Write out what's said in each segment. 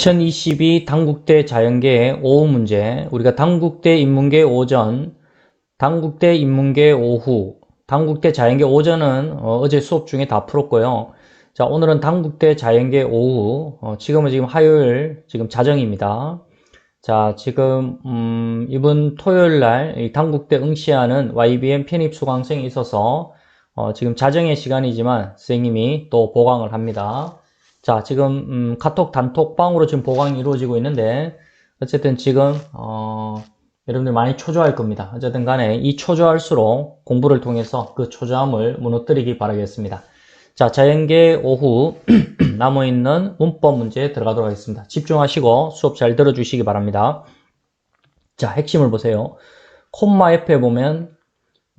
2022 당국대 자연계 오후 문제, 우리가 당국대 인문계 오전, 당국대 인문계 오후, 당국대 자연계 오전은 어, 제 수업 중에 다 풀었고요. 자, 오늘은 당국대 자연계 오후, 어, 지금은 지금 화요일, 지금 자정입니다. 자, 지금, 음, 이번 토요일 날, 이 당국대 응시하는 YBM 편입 수강생이 있어서, 어, 지금 자정의 시간이지만, 선생님이 또 보강을 합니다. 자, 지금 음, 카톡 단톡방으로 지금 보강이 이루어지고 있는데 어쨌든 지금 어, 여러분들 많이 초조할 겁니다. 어쨌든 간에 이 초조할수록 공부를 통해서 그 초조함을 무너뜨리기 바라겠습니다. 자, 자연계 오후 남아있는 문법 문제 들어가도록 하겠습니다. 집중하시고 수업 잘 들어주시기 바랍니다. 자, 핵심을 보세요. 콤마 옆에 보면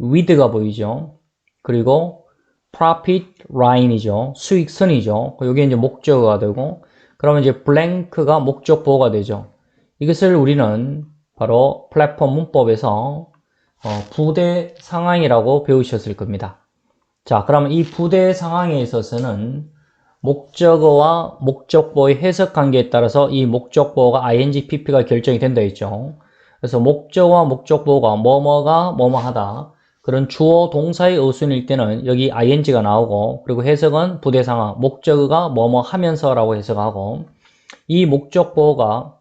with가 보이죠. 그리고 profit line이죠. 수익선이죠. 여기 이제 목적어가 되고, 그러면 이제 blank가 목적 보호가 되죠. 이것을 우리는 바로 플랫폼 문법에서 어, 부대 상황이라고 배우셨을 겁니다. 자, 그러면 이 부대 상황에 있어서는 목적어와 목적보의 해석 관계에 따라서 이 목적보가 ing, pp가 결정이 된다 했죠. 그래서 목적어와 목적보가 뭐뭐가 뭐뭐 하다. 그런 주어 동사의 어순일 때는 여기 ing가 나오고 그리고 해석은 부대상황 목적어가 뭐뭐 하면서 라고 해석하고 이 목적 보호가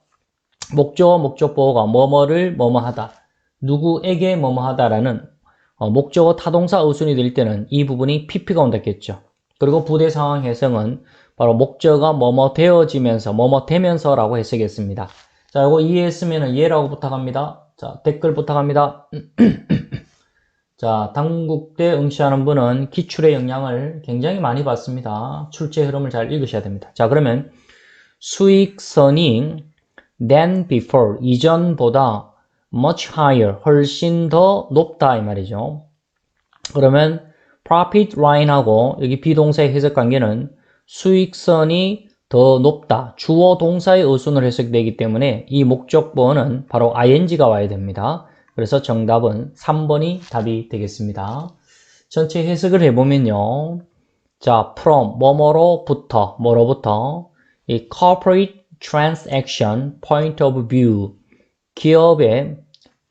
목적어 목적 보호가 뭐뭐를 뭐뭐 하다 누구에게 뭐뭐 하다라는 어, 목적어 타동사 어순이 될 때는 이 부분이 pp가 온다겠죠. 그리고 부대상황 해석은 바로 목적어가 뭐뭐 되어지면서 뭐뭐 되면서 라고 해석했습니다. 자 이거 이해했으면 예라고 부탁합니다. 자 댓글 부탁합니다 자, 당국대 응시하는 분은 기출의 영향을 굉장히 많이 받습니다. 출제 흐름을 잘 읽으셔야 됩니다. 자, 그러면 수익선이 than before, 이전보다 much higher, 훨씬 더 높다 이 말이죠. 그러면 profit line하고 여기 비동사의 해석 관계는 수익선이 더 높다. 주어 동사의 어순으로 해석되기 때문에 이 목적보어는 바로 ing가 와야 됩니다. 그래서 정답은 3번이 답이 되겠습니다. 전체 해석을 해보면요. 자, from, 뭐뭐로부터, 뭐로부터, 이 corporate transaction point of view, 기업의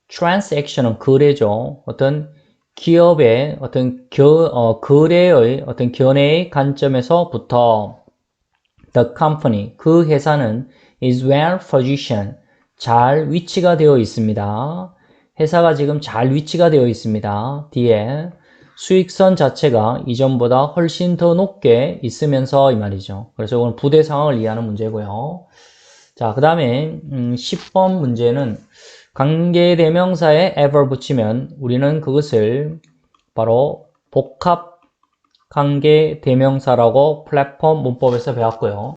transaction은 거래죠. 어떤 기업의 어떤 겨, 어, 거래의 어떤 견해의 관점에서부터 the company, 그 회사는 is well positioned, 잘 위치가 되어 있습니다. 회사가 지금 잘 위치가 되어 있습니다. 뒤에 수익선 자체가 이전보다 훨씬 더 높게 있으면서 이 말이죠. 그래서 이건 부대 상황을 이해하는 문제고요. 자, 그 다음에 음, 10번 문제는 관계대명사에 ever 붙이면 우리는 그것을 바로 복합 관계대명사라고 플랫폼 문법에서 배웠고요.